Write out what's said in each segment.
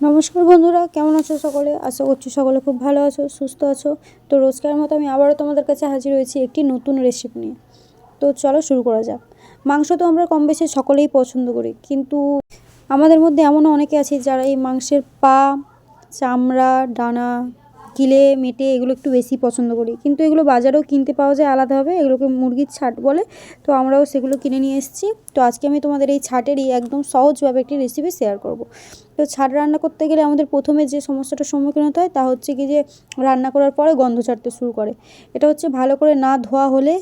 নমস্কার বন্ধুরা, কেমন আছো সকলে? আশা করছি সকলে খুব ভালো আছো, সুস্থ আছো। তো রোজকার মতো আমি আবারও তোমাদের কাছে হাজির হয়েছি একটি নতুন রেসিপি নিয়ে। তো চলো শুরু করা যাক। মাংস তো আমরা কম বেশি সকলেই পছন্দ করি, কিন্তু আমাদের মধ্যে এমনও অনেকে আছে যারা এই মাংসের পা, চামড়া, ডানা কিলে, মেটে এগুলো একটু বেশি পছন্দ করি। কিন্তু এগুলো বাজারেও কিনতে পাওয়া যায় আলাদাভাবে এগুলোকে মুরগির ছাট বলে। তো আমরাও সেগুলো কিনে নিয়ে এসেছি। তো আজকে আমি তোমাদের এই ছাটেরই একদম সহজভাবে একটি রেসিপি শেয়ার করব। তো ছাট রান্না করতে গেলে আমাদের প্রথমে যে সমস্যাটার সম্মুখীন হতে হয় তা হচ্ছে কি যে, রান্না করার পরে গন্ধ ছাড়তে শুরু করে। এটা হচ্ছে ভালো করে না ধোয়া হলে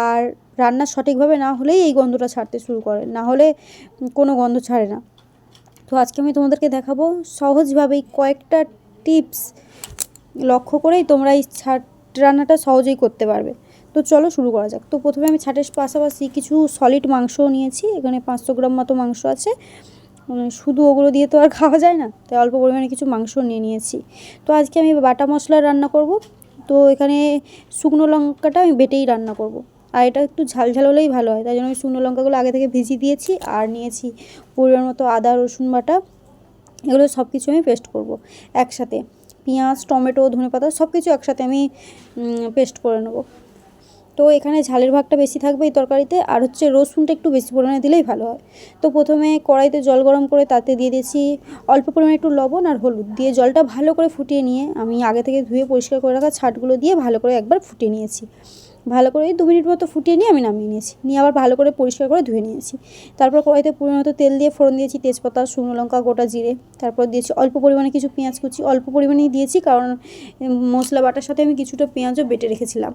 আর রান্না সঠিকভাবে না হলেই এই গন্ধটা ছাড়তে শুরু করে। না হলে কোনো গন্ধ ছাড়ে না। তো আজকে আমি তোমাদেরকে দেখাবো সহজভাবেই কয়েকটা টিপস লক্ষ্য করেই তোমরা এই ছাট রান্নাটা সহজেই করতে পারবে। তো চলো শুরু করা যাক। তো প্রথমে আমি ছাটের পাশাপাশি কিছু সলিড মাংস নিয়েছি। এখানে পাঁচশো গ্রাম মতো মাংস আছে। মানে শুধু ওগুলো দিয়ে তো আর খাওয়া যায় না। তাই অল্প পরিমাণে কিছু মাংস নিয়ে নিয়েছি। তো আজকে আমি বাটা মশলা রান্না করব। তো এখানে শুকনো লঙ্কাটা আমি বেটেই রান্না করব। আর এটা একটু ঝাল ঝাল হলেই ভালো হয়। তাই জন্য আমি শুকনো লঙ্কাগুলো আগে থেকে ভিজিয়ে দিয়েছি আর নিয়েছি পরিমাণ মতো আদা রসুন বাটা। এগুলো সব কিছু আমি পেস্ট করব একসাথে। পেঁয়াজ, টমেটো ধনে পাতা সব কিছু একসাথে আমি পেস্ট করে নেব। তো এখানে ঝালের ভাগটা বেশি থাকবে এই তরকারিতে, আর হচ্ছে রসুনটা একটু বেশি পরিমাণে দিলেই ভালো হয়। তো প্রথমে কড়াইতে জল গরম করে তাতে দিয়ে দিয়েছি অল্প পরিমাণে একটু লবণ আর হলুদ। দিয়ে জলটা ভালো করে ফুটিয়ে নিয়ে আমি আগে থেকে ধুয়ে পরিষ্কার করে রাখা ছাটগুলো দিয়ে ভালো করে একবার ফুটিয়ে নিয়েছি। ভালো করে দু মিনিট মতো ফুটিয়ে নিয়ে আমি নামিয়ে নিয়েছি। নিয়ে আবার ভালো করে পরিষ্কার করে ধুয়ে নিয়েছি। তারপর কড়াইতে পরিমাণ মতো তেল দিয়ে ফোড়ন দিয়েছি, তেজপাতা, শুকনো লঙ্কা, গোটা জিরে। তারপর দিয়েছি অল্প পরিমাণে কিছু পেঁয়াজ কুচি। অল্প পরিমাণেই দিয়েছি কারণ মশলা বাটার সাথে আমি কিছুটা পেঁয়াজও বেটে রেখেছিলাম।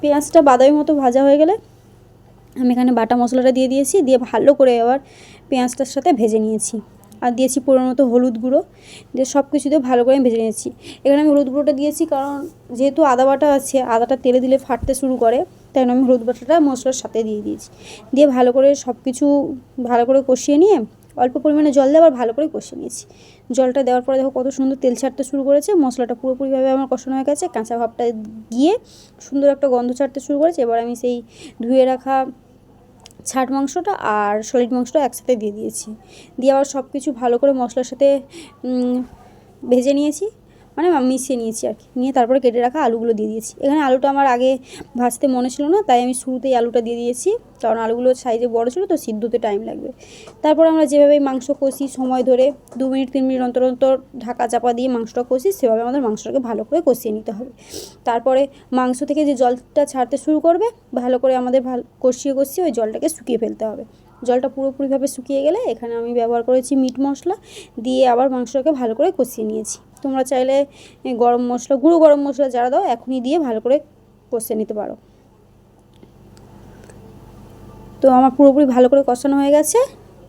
পেঁয়াজটা বাদামি মতো ভাজা হয়ে গেলে আমি এখানে বাটা মশলাটা দিয়ে দিয়েছি। দিয়ে ভালো করে আবার পেঁয়াজটার সাথে ভেজে নিয়েছি। আর দিয়েছি পুরোনো মতো হলুদ গুঁড়ো, দিয়ে সব কিছু দিয়ে ভালো করে আমি ভেজে নিয়েছি। এখানে আমি হলুদ গুঁড়োটা দিয়েছি কারণ যেহেতু আদা বাটা আছে, আদাটা তেলে দিলে ফাটতে শুরু করে, তাই আমি হলুদ বাটাটা মশলার সাথে দিয়ে দিয়েছি। দিয়ে ভালো করে সব কিছু ভালো করে কষিয়ে নিয়ে অল্প পরিমাণে জল আবার ভালো করে কষিয়ে নিয়েছি। জলটা দেওয়ার পরে দেখো কত সুন্দর তেল ছাড়তে শুরু করেছে, মশলাটা পুরোপুরিভাবে আমার কষানো হয়ে গেছে, কাঁচা ভাবটা গিয়ে সুন্দর একটা গন্ধ ছাড়তে শুরু করেছে। এবার আমি সেই ধুয়ে রাখা ছাট মাংসটা আর সলিড মাংসটা একসাথে দিয়ে দিয়েছি। দিয়ে আবার সব কিছু ভালো করে মশলার সাথে ভেজে নিয়েছি। মানে মিশিয়ে নিয়েছি আর কি। নিয়ে তারপরে কেটে রাখা আলুগুলো দিয়ে দিয়েছি। এখানে আলুটা আমার আগে ভাজতে মনে ছিল না, তাই আমি শুরুতেই আলুটা দিয়ে দিয়েছি। কারণ আলুগুলো সাইজে বড়ো ছিল, তো সিদ্ধতে টাইম লাগবে। তারপর আমরা যেভাবে মাংস কষি সময় ধরে, দু মিনিট, তিন মিনিট অন্তর অন্তর ঢাকা চাপা দিয়ে মাংসটা কষি, সেভাবে আমাদের মাংসটাকে ভালো করে কষিয়ে নিতে হবে। তারপরে মাংস থেকে যে জলটা ছাড়তে শুরু করবে, ভালো করে আমাদের ভালো কষিয়ে কষিয়ে ওই জলটাকে শুকিয়ে ফেলতে হবে। জলটা পুরোপুরিভাবে শুকিয়ে গেলে এখানে আমি ব্যবহার করেছি মিট মশলা দিয়ে আবার মাংসটাকে ভালো করে কষিয়ে নিয়েছি। তোমরা চাইলে গরম মশলা, গুঁড়ো গরম মশলা যারা দাও, এখনই দিয়ে ভালো করে কষিয়ে নিতে পারো। তো আমার পুরোপুরি ভালো করে কষানো হয়ে গেছে।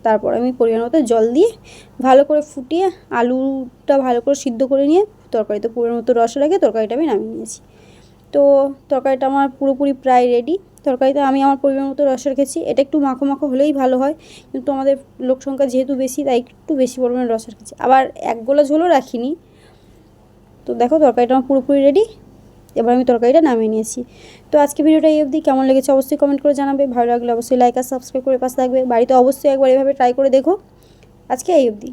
তারপর আমি পরিমাণ মতো জল দিয়ে ভালো করে ফুটিয়ে আলুটা ভালো করে সিদ্ধ করে নিয়ে তরকারিতে পরিমাণ মতো রস রেখে তরকারিটা আমি নামিয়ে নিয়েছি। তো তরকারিটা আমার পুরোপুরি প্রায় রেডি তরকারিতে আমি আমার পরিমাণ মতো রস রেখেছি। এটা একটু মাখো মাখো হলেই ভালো হয়, কিন্তু আমাদের লোক সংখ্যা যেহেতু বেশি, তাই একটু বেশি পরিমাণে রস রেখেছি। আবার এক গোলা ঝোলও রাখিনি। তো দেখো তরকারিটা আমার পুরোপুরি রেডি এবার আমি তরকারিটা নামিয়ে নিয়েছি। তো আজকে ভিডিওটা এই অবধি। কেমন লেগেছে অবশ্যই কমেন্ট করে জানাবে। ভালো লাগলে অবশ্যই লাইক আর সাবস্ক্রাইব করে পাশে থাকবে। বাড়িতে অবশ্যই একবার এভাবে ট্রাই করে দেখো। আজকে এই অবধি।